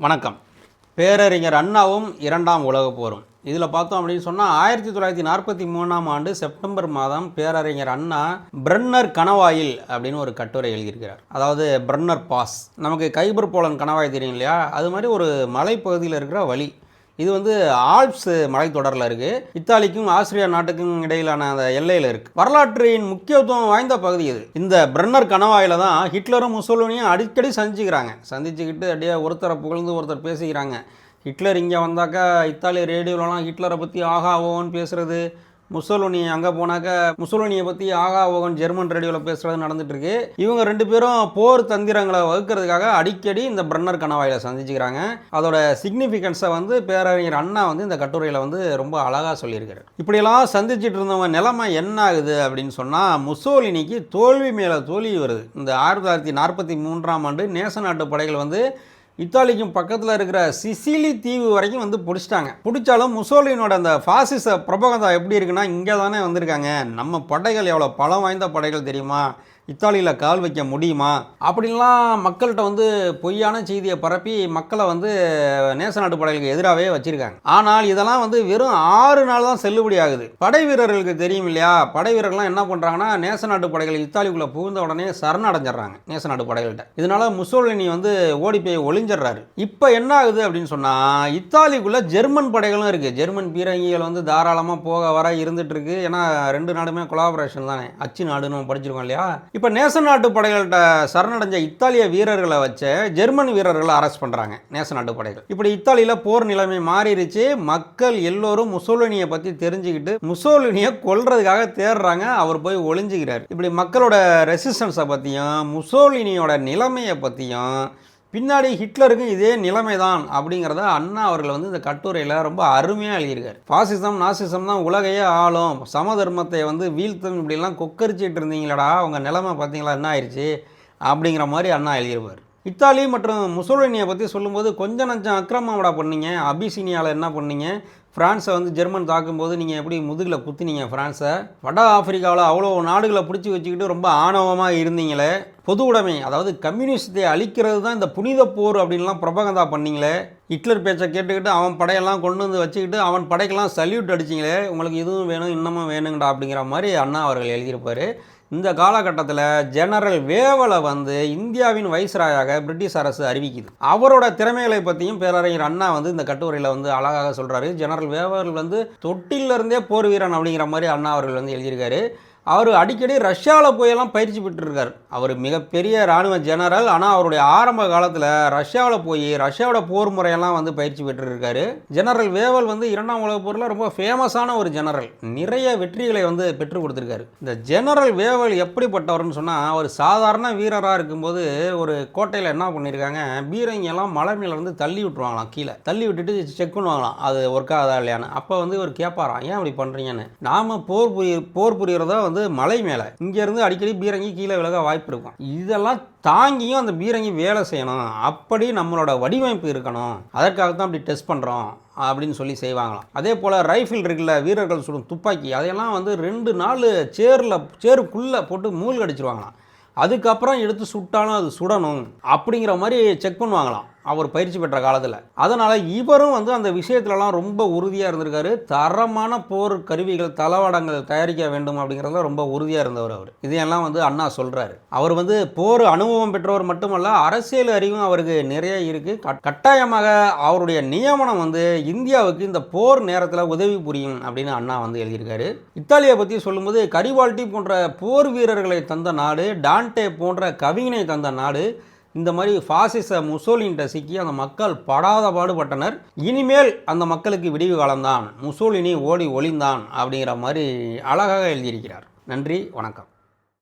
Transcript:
வணக்கம். பேரறிஞர் அண்ணாவும் இரண்டாம் உலகப் போரும். இதில் பார்த்தோம் அப்படின்னு சொன்னால் ஆயிரத்தி தொள்ளாயிரத்தி நாற்பத்தி மூணாம் ஆண்டு செப்டம்பர் மாதம் பேரறிஞர் அண்ணா பிரன்னர் கணவாயில் அப்படின்னு ஒரு கட்டுரை எழுதியிருக்கிறார். அதாவது பிரன்னர் பாஸ். நமக்கு கைபர் போலன் கணவாய் தெரியும் இல்லையா? அது மாதிரி ஒரு மலைப்பகுதியில் இருக்கிற வழி. இது வந்து ஆல்ப்ஸ் மலைத்தொடரில் இருக்குது இத்தாலிக்கும் ஆஸ்திரியா நாட்டுக்கும் இடையிலான அந்த எல்லையில் இருக்குது வரலாற்றின் முக்கியத்துவம் வாய்ந்த பகுதி இது. இந்த பிரன்னர் கணவாயில் தான் ஹிட்லரும் முசோலினியும் அடிக்கடி சந்திச்சுக்கிறாங்க. சந்திச்சுக்கிட்டு அப்படியே ஒருத்தரை புகழ்ந்து ஒருத்தர் பேசிக்கிறாங்க. ஹிட்லர் இங்கே வந்தாக்கா இத்தாலி ரேடியோலலாம் ஹிட்லரை பற்றி ஆகா ஓன்னு பேசுகிறது முசோலினி அங்கே போனாக்கா முசோலினியை பற்றி ஆகா ஓகன் ஜெர்மன் ரேடியோவில் பேசுகிறது நடந்துட்டுருக்கு. இவங்க ரெண்டு பேரும் போர் தந்திரங்களை வகுக்கிறதுக்காக அடிக்கடி இந்த பிரன்னர் கணவாயில் சந்திச்சுக்கிறாங்க. அதோட சிக்னிஃபிகன்ஸை வந்து பேரறிஞர் அண்ணா வந்து இந்த கட்டுரையில் வந்து ரொம்ப அழகாக சொல்லியிருக்காரு. இப்படியெல்லாம் சந்திச்சுட்டு இருந்தவங்க நிலைமை என்ன ஆகுது அப்படின்னு சொன்னால் முசோலினிக்கு தோல்வி மேலே தோல்வி வருது. இந்த ஆயிரத்தி தொள்ளாயிரத்தி நாற்பத்தி மூன்றாம் ஆண்டு நேச நாட்டு படைகள் வந்து இத்தாலிக்கும் பக்கத்தில் இருக்கிற சிசிலி தீவு வரைக்கும் வந்து பிடிச்சிட்டாங்க. பிடிச்சாலும் முசோலினோட அந்த ஃபாசிச பிரபகதா எப்படி இருக்குன்னா இங்கே தானே வந்திருக்காங்க. நம்ம படைகள் எவ்வளோ பலம் வாய்ந்த படைகள் தெரியுமா? இத்தாலியில் கால் வைக்க முடியுமா? அப்படின்லாம் மக்கள்கிட்ட வந்து பொய்யான செய்தியை பரப்பி மக்களை வந்து நேச நாட்டு படைகளுக்கு எதிராகவே வச்சுருக்காங்க. ஆனால் இதெல்லாம் வந்து வெறும் ஆறு நாள் தான் செல்லுபடி ஆகுது. படை வீரர்களுக்கு தெரியும் இல்லையா? படை வீரர்கள்லாம் என்ன பண்ணுறாங்கன்னா நேச நாட்டு படைகள் இத்தாலிக்குள்ளே புகுந்த உடனே சரணடைஞ்சிடுறாங்க நேச நாட்டு படைகள்கிட்ட இதனால முசோலினி வந்து ஓடி போய் ஒளிஞ்சிடுறாரு. இப்போ என்ன ஆகுது அப்படின்னு சொன்னால் இத்தாலிக்குள்ளே ஜெர்மன் படைகளும் இருக்குது ஜெர்மன் பீரங்கிகள் வந்து தாராளமாக போக வர இருந்துட்டு இருக்கு. ஏன்னா ரெண்டு நாடுமே கொலாபரேஷன் தானே. அச்சு நாடுன்னு நம்ம படிச்சிருக்கோம் இல்லையா? இப்போ நேச நாட்டு படைகள்கிட்ட சரணடைஞ்ச இத்தாலிய வீரர்களை வச்ச ஜெர்மன் வீரர்களை அரெஸ்ட் பண்ணுறாங்க நேச நாட்டு படைகள். இப்படி இத்தாலியில் போர் நிலைமை மாறிடுச்சு. மக்கள் எல்லோரும் முசோலினியை பற்றி தெரிஞ்சுக்கிட்டு முசோலினியை கொல்றதுக்காக தேடுறாங்க அவர் போய் ஒளிஞ்சுக்கிறார். இப்படி மக்களோட ரெசிஸ்டன்ஸை பற்றியும் முசோலினியோட நிலைமையை பற்றியும் பின்னாடி ஹிட்லருக்கும் இதே நிலைமை தான் அப்படிங்கிறத அண்ணா அவர்கள் வந்து இந்த கட்டுரையில் ரொம்ப அருமையாக எழுதியிருக்கார். பாசிசம் நாசிசம் தான் உலகையே ஆளும். சமதர்மத்தை வந்து வீழ்த்தும் இப்படிலாம் கொக்கரிச்சிட்டு இருந்தீங்களடா உங்கள் நிலைமை பார்த்தீங்களா என்ன ஆயிடுச்சு அப்படிங்கிற மாதிரி அண்ணா எழுதியிருப்பார். இத்தாலி மற்றும் முசோலினியை பற்றி சொல்லும்போது கொஞ்சம் நஞ்சம் அக்கிரமம்டா பண்ணீங்க? அபிசீனியாவில் என்ன பண்ணீங்க? ஃப்ரான்ஸை வந்து ஜெர்மன் தாக்கும்போது நீங்கள் எப்படி முதுகில் குத்துனீங்க ஃப்ரான்ஸை வட ஆப்பிரிக்காவில் அவ்வளோ நாடுகளை பிடிச்சி வச்சுக்கிட்டு ரொம்ப ஆணவமாக இருந்தீங்களே. பொது உடைமை அதாவது கம்யூனிஸ்டத்தை அழிக்கிறது தான் இந்த புனித போர் அப்படின்லாம் பிரபகந்தா பண்ணிங்களே? ஹிட்லர் பேச்சை கேட்டுக்கிட்டு அவன் படையெல்லாம் கொண்டு வந்து வச்சுக்கிட்டு அவன் படைக்கெல்லாம் சல்யூட் அடிச்சிங்களே? உங்களுக்கு இதுவும் வேணும் இன்னமும் வேணுங்கடா அப்படிங்கிற மாதிரி அண்ணா அவர்கள் எழுதியிருப்பார். இந்த காலகட்டத்தில் ஜெனரல் வேவலை வந்து இந்தியாவின் வைஸ்ராயாக பிரிட்டிஷ் அரசு அறிவிக்குது. அவரோட திறமைகளை பற்றியும் பேரறிஞர் அண்ணா வந்து இந்த கட்டுரையில் வந்து அழகாக சொல்கிறாரு ஜெனரல் வேவல் வந்து தொட்டிலிருந்தே போர் வீரன் அப்படிங்கிற மாதிரி அண்ணா அவர்கள் வந்து எழுதியிருக்காரு. அவர் அடிக்கடி ரஷ்யாவில் போயெல்லாம் பயிற்சி பெற்றிருக்கார். அவர் மிகப்பெரிய இராணுவ ஜெனரல். ஆனால் அவருடைய ஆரம்ப காலத்தில் ரஷ்யாவில் போய் ரஷ்யாவோட போர் முறையெல்லாம் வந்து பயிற்சி பெற்றிருக்காரு. ஜெனரல் வேவல் வந்து இரண்டாம் உலக போரில் ரொம்ப ஃபேமஸான ஒரு ஜெனரல். நிறைய வெற்றிகளை வந்து பெற்றுக் கொடுத்துருக்காரு. இந்த ஜெனரல் வேவல் எப்படிப்பட்டவர்னு சொன்னால் அவர் சாதாரண வீரராக இருக்கும்போது ஒரு கோட்டையில் என்ன பண்ணியிருக்காங்க பீரங்கெல்லாம் மலை மேலேருந்து வந்து தள்ளி விட்டுருவாங்களாம் கீழே. தள்ளி விட்டுட்டு செக் பண்ணுவாங்களாம் அது ஒர்க் ஆகுதா இல்லையான்னு. அப்போ வந்து இவர் கேட்பாராம் ஏன் அப்படி பண்ணுறீங்கன்னு நாம் போர் புரிய போர் புரியறதா வந்து மலை மேலே. இங்கேருந்து அடிக்கடி பீரங்கி கீழே விலக வாய்ப்பு இருக்கும். இதெல்லாம் தாங்கியும் அந்த பீரங்கி வேலை செய்யணும். அப்படி நம்மளோட வடிவமைப்பு இருக்கணும். அதற்காக தான் அப்படி டெஸ்ட் பண்ணுறோம் அப்படின்னு சொல்லி செய்வாங்களாம். அதே போல் ரைஃபிள் இருக்குல்ல வீரர்கள் சுடும் துப்பாக்கி அதையெல்லாம் வந்து ரெண்டு நாள் சேரில் சேருக்குள்ளே போட்டு மூழ்கடிச்சிருவாங்களாம். அதுக்கப்புறம் எடுத்து சுட்டாலும் அது சுடணும். அப்படிங்கிற மாதிரி செக் பண்ணுவாங்களாம். அவர் பயிற்சி பெற்ற காலத்தில். அதனால் இவரும் வந்து அந்த விஷயத்துலலாம் ரொம்ப உறுதியாக இருந்திருக்காரு. தரமான போர் கருவிகள் தளவாடங்கள் தயாரிக்க வேண்டும் அப்படிங்கிறதுல ரொம்ப உறுதியாக இருந்தவர் அவர். இதையெல்லாம் வந்து அண்ணா சொல்கிறாரு அவர் வந்து போர் அனுபவம் பெற்றவர் மட்டுமல்ல அரசியல் அறிவும் அவருக்கு நிறைய இருக்குது கட்டாயமாக அவருடைய நியமனம் வந்து இந்தியாவுக்கு இந்த போர் நேரத்தில் உதவி புரியும் அப்படின்னு அண்ணா வந்து எழுதியிருக்காரு. இத்தாலியை பற்றி சொல்லும்போது கரிவால்டி போன்ற போர் வீரர்களை தந்த நாடு டான்டே போன்ற கவிஞனை தந்த நாடு இந்த மாதிரி ஃபாசிச முசோலின்ட்ட சிக்கி அந்த மக்கள் படாத பாடுபட்டனர். இனிமேல் அந்த மக்களுக்கு விடிவு காலம்தான். முசோலினி ஓடி ஒளிந்தான் அப்படிங்கிற மாதிரி அழகாக எழுதியிருக்கிறார். நன்றி வணக்கம்.